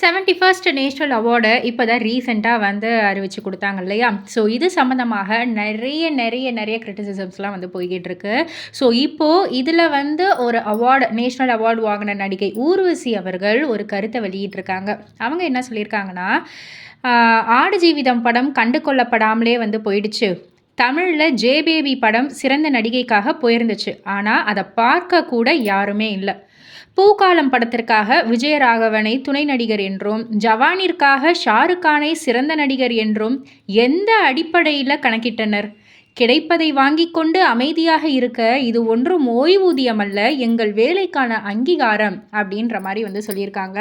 Seventy first national அவார்டை இப்போ தான் ரீசெண்டாக வந்து அறிவித்து கொடுத்தாங்க இல்லையா? ஸோ இது சம்மந்தமாக நிறைய நிறைய நிறைய கிரிட்டிசிசம்ஸ்லாம் வந்து போய்கிட்டு இருக்கு ஸோ இப்போது இதில் வந்து ஒரு அவார்டு நேஷ்னல் அவார்டு வாங்கின நடிகை ஊர்வசி அவர்கள் ஒரு கருத்தை வெளியிட்டிருக்காங்க. அவங்க என்ன சொல்லியிருக்காங்கன்னா ஆடு ஜீவிதம் படம் கண்டு கொள்ளப்படாமலே வந்து போயிடுச்சு. தமிழில் ஜேபேபி படம் சிறந்த நடிகைக்காக போயிருந்துச்சு. ஆனால் அதை பார்க்க கூட யாருமே இல்லை. பூக்காலம் படத்திற்காக விஜயராகவனை துணை நடிகர் என்றும் ஜவானிற்காக ஷாருக்கானை சிறந்த நடிகர் என்றும் எந்த அடிப்படையில் கணக்கிட்டனர்? கிடைப்பதை வாங்கி கொண்டு அமைதியாக இருக்க இது ஒன்றும் ஓய்வூதியம் அல்ல எங்கள் வேலைக்கான அங்கீகாரம் அப்படின்ற மாதிரி வந்து சொல்லியிருக்காங்க.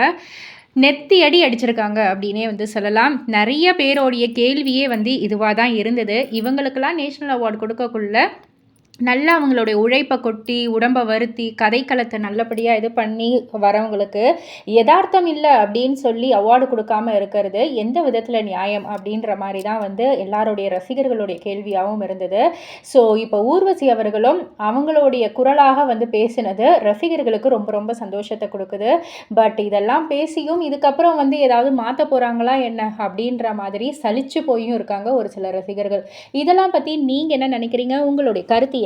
நெத்தியடி அடிச்சிருக்காங்க அப்படின்னே வந்து சொல்லலாம். நிறைய பேரோடைய கேள்வியே வந்து இதுவாக தான் இருந்தது. இவங்களுக்கெல்லாம் நேஷ்னல் அவார்டு கொடுக்கக்குள்ள நல்லா அவங்களுடைய உழைப்பை கொட்டி உடம்பை வருத்தி கதைக்களத்தை நல்லபடியாக இது பண்ணி வரவங்களுக்கு யதார்த்தம் இல்லை அப்படின்னு சொல்லி அவார்டு கொடுக்காம இருக்கிறது எந்த விதத்தில் நியாயம் அப்படின்ற மாதிரி தான் வந்து எல்லாருடைய ரசிகர்களுடைய கேள்வியாகவும் இருந்தது. ஸோ இப்போ ஊர்வசி அவர்களும் அவங்களுடைய குரலாக வந்து பேசினது ரசிகர்களுக்கு ரொம்ப ரொம்ப சந்தோஷத்தை கொடுக்குது. பட் இதெல்லாம் பேசியும் இதுக்கப்புறம் வந்து ஏதாவது மாற்ற போகிறாங்களா என்ன அப்படின்ற மாதிரி சலிச்சு போயும் இருக்காங்க ஒரு சில ரசிகர்கள். இதெல்லாம் பற்றி நீங்கள் என்ன நினைக்கிறீங்க? உங்களுடைய கருத்து